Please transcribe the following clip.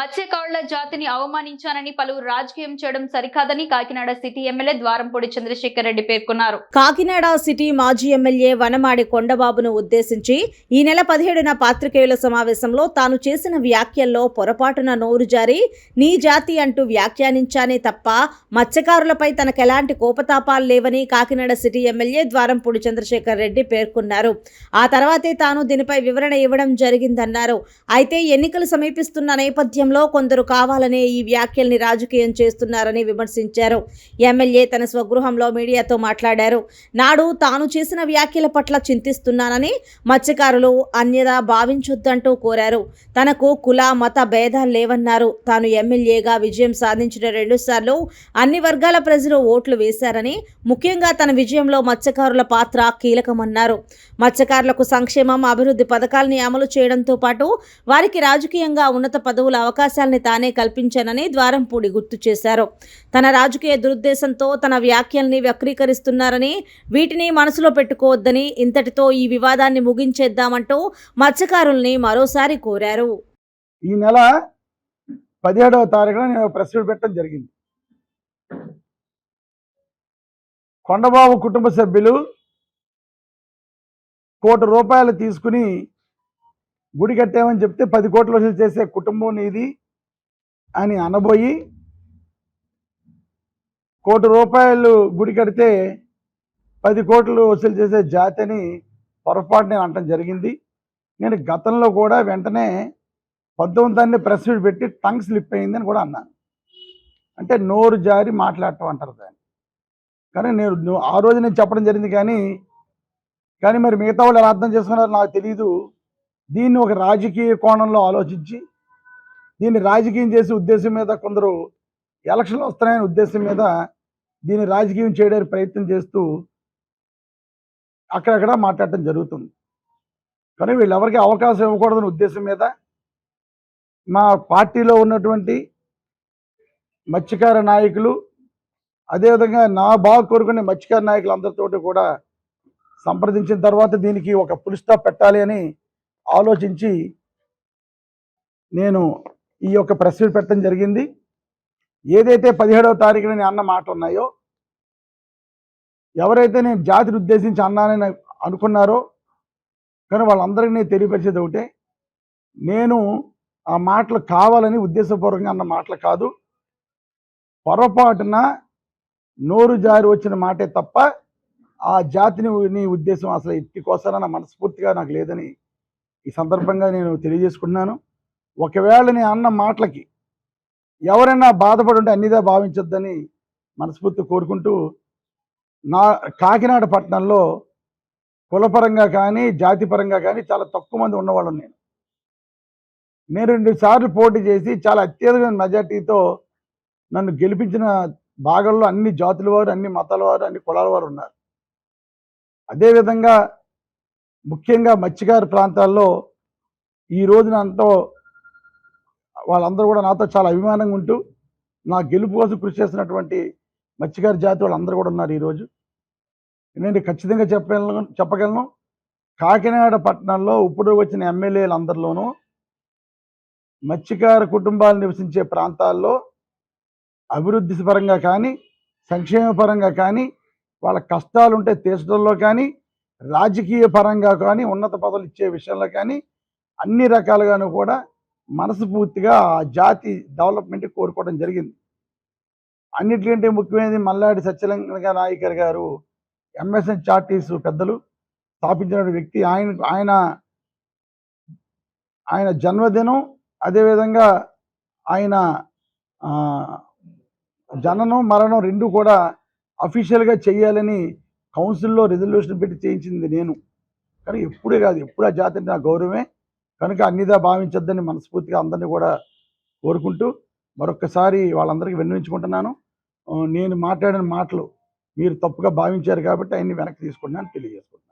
మత్స్యకారుల జాతిని అవమానించానని పలువురు రాజకీయం చేయడం సరికాదని కాకినాడ సిటీ ఎమ్మెల్యే ద్వారంపూడి చంద్రశేఖర్ రెడ్డి పేర్కొన్నారు. కాకినాడ సిటీ మాజీ ఎమ్మెల్యే వనమాడి కొండబాబును ఉద్దేశించి ఈ నెల పదిహేడున పాత్రికేయుల సమావేశంలో తాను చేసిన వ్యాఖ్యల్లో పొరపాటున నోరు జారి నీ జాతి అంటూ వ్యాఖ్యానించానే తప్ప మత్స్యకారులపై తనకెలాంటి కోపతాపాలు లేవని కాకినాడ సిటీ ఎమ్మెల్యే ద్వారంపూడి చంద్రశేఖర్ రెడ్డి పేర్కొన్నారు. ఆ తర్వాతే తాను దీనిపై వివరణ ఇవ్వడం జరిగిందన్నారు. అయితే ఎన్నికలు సమీపిస్తున్న నేపథ్యంలో కొందరు కావాలనే ఈ వ్యాఖ్యల్ని రాజకీయం చేస్తున్నారని విమర్శించారు. ఎమ్మెల్యే తన స్వగృహంలో మీడియాతో మాట్లాడారు. నాడు తాను చేసిన వ్యాఖ్యల పట్ల చింతిస్తున్నానని మత్స్యకారులు అన్యదా భావించొద్దంటూ కోరారు. తనకు కుల మత భేదాలు లేవన్నారు. తాను ఎమ్మెల్యేగా విజయం సాధించిన రెండుసార్లు అన్ని వర్గాల ప్రజలు ఓట్లు వేశారని ముఖ్యంగా తన విజయంలో మత్స్యకారుల పాత్ర కీలకమన్నారు. మత్స్యకారులకు సంక్షేమం అభివృద్ధి పథకాల్ని అమలు చేయడంతో పాటు వారికి రాజకీయంగా ఉన్నత పదవుల అవకాశాలని తాను కల్పించానని ద్వారంపూడి గుర్తు చేశారు. తన రాజకీయ దురుద్దేశంతో తన వ్యాఖ్యల్ని వక్రీకరిస్తున్నారని వీటిని మనసులో పెట్టుకోవద్దని ఇంతటితో ఈ వివాదాన్ని ముగించేద్దామంటూ మత్స్యకారుల్ని మరోసారి కోరారు. ఈ నెల పదిహేడవ తారీఖున నేను ప్రెస్ మీట్ పెట్టడం జరిగింది. కొండబాబు కుటుంబ సభ్యులు కోటి రూపాయలు తీసుకుని గుడి కట్టామని చెప్తే పది కోట్లు వసూలు చేసే కుటుంబం ఇది. అని అనబోయి కోటి రూపాయలు గుడి కడితే పది కోట్లు వసూలు చేసే జాతి అని పొరపాటు నేను అనటం జరిగింది. నేను గతంలో కూడా వెంటనే పంతొమ్మిది ప్రెస్ మీట్ పెట్టి టంగ్ స్లిప్ అయిందని కూడా అన్నాను అంటే నోరు జారి మాట్లాడటం అంటారు దాన్ని. కానీ నేను ఆ రోజు నేను చెప్పడం జరిగింది కానీ కానీ మరి మిగతా వాళ్ళు ఎలా అర్థం చేసుకున్నారో నాకు తెలియదు దీన్ని ఒక రాజకీయ కోణంలో ఆలోచించి దీన్ని రాజకీయం చేసే ఉద్దేశం మీద కొందరు ఎలక్షన్లు వస్తున్నాయనే ఉద్దేశం మీద దీన్ని రాజకీయం చేయడానికి ప్రయత్నం చేస్తూ అక్కడక్కడ మాట్లాడటం జరుగుతుంది. కానీ వీళ్ళెవరికి అవకాశం ఇవ్వకూడదనే ఉద్దేశం మీద మా పార్టీలో ఉన్నటువంటి మత్స్యకార నాయకులు అదేవిధంగా నా బాగా కోరుకునే మత్స్యకార నాయకులు అందరితోటి కూడా సంప్రదించిన తర్వాత దీనికి ఒక పులిస్టాప్ పెట్టాలి అని ఆలోచించి నేను ఈ యొక్క ప్రెస్ మీట్ పెట్టడం జరిగింది. ఏదైతే పదిహేడవ తారీఖున నేను అన్న మాట ఉన్నాయో ఎవరైతే నేను జాతిని ఉద్దేశించి అన్నానని అనుకున్నారో కానీ వాళ్ళందరికీ నేను తెలియపరిచేది ఒకటే నేను ఆ మాటలు కావాలని ఉద్దేశపూర్వకంగా అన్న మాటలు కాదు. పొరపాటున నోరు జారి వచ్చిన మాటే తప్ప ఆ జాతిని నీ ఉద్దేశం అసలు ఎట్టి కోసాన మనస్ఫూర్తిగా నాకు లేదని ఈ సందర్భంగా నేను తెలియజేసుకుంటున్నాను. ఒకవేళ నేను అన్న మాటలకి ఎవరైనా బాధపడి ఉంటే అన్నిదా భావించొద్దని మనస్ఫూర్తి కోరుకుంటూ నా కాకినాడ పట్టణంలో కులపరంగా కానీ జాతిపరంగా కానీ చాలా తక్కువ మంది ఉన్నవాళ్ళు నేను. నేను రెండు సార్లు పోటీ చేసి చాలా అత్యధికమైన మెజార్టీతో నన్ను గెలిపించిన భాగంలో అన్ని జాతుల వారు అన్ని మతాల వారు అన్ని కులాల వారు ఉన్నారు. అదేవిధంగా ముఖ్యంగా మత్స్యకార ప్రాంతాల్లో ఈ రోజున అంతా వాళ్ళందరూ కూడా నాతో చాలా అభిమానంగా ఉంటూ నా గెలుపు కోసం కృషి చేసినటువంటి మత్స్యకారి జాతి వాళ్ళందరూ కూడా ఉన్నారు ఈరోజు. నేను ఖచ్చితంగా చెప్పగలను చెప్పగలను. కాకినాడ పట్టణంలో ఇప్పుడు వచ్చిన ఎమ్మెల్యేలు అందరిలోనూ మత్స్యకార కుటుంబాలు నివసించే ప్రాంతాల్లో అభివృద్ధి పరంగా కానీ సంక్షేమ పరంగా కానీ వాళ్ళ కష్టాలు ఉంటే తీర్చడంలో కానీ రాజకీయ పరంగా కానీ ఉన్నత పదవులు ఇచ్చే విషయంలో కానీ అన్ని రకాలుగాను కూడా మనస్ఫూర్తిగా ఆ జాతి డెవలప్మెంట్ కోరుకోవడం జరిగింది. అన్నిటికంటే ముఖ్యమైనది మల్లాడి సత్యలింగ నాయకర్ గారు ఎంఎస్ఎన్ చార్టీస్ పెద్దలు స్థాపించిన వ్యక్తి. ఆయన ఆయన ఆయన జన్మదినం అదేవిధంగా ఆయన జననం మరణం రెండు కూడా అఫీషియల్గా చేయాలని కౌన్సిల్లో రెజల్యూషన్ పెట్టి చేయించింది నేను. కానీ ఎప్పుడే కాదు ఎప్పుడు ఆ జాతి నా గౌరవమే. కనుక అన్నిదా భావించొద్దని మనస్ఫూర్తిగా అందరినీ కూడా కోరుకుంటూ మరొక్కసారి వాళ్ళందరికీ విన్నవించుకుంటున్నాను. నేను మాట్లాడిన మాటలు మీరు తప్పుగా భావించారు కాబట్టి ఆయన్ని వెనక్కి తీసుకుంటున్నాను తెలియజేసుకుంటున్నాను.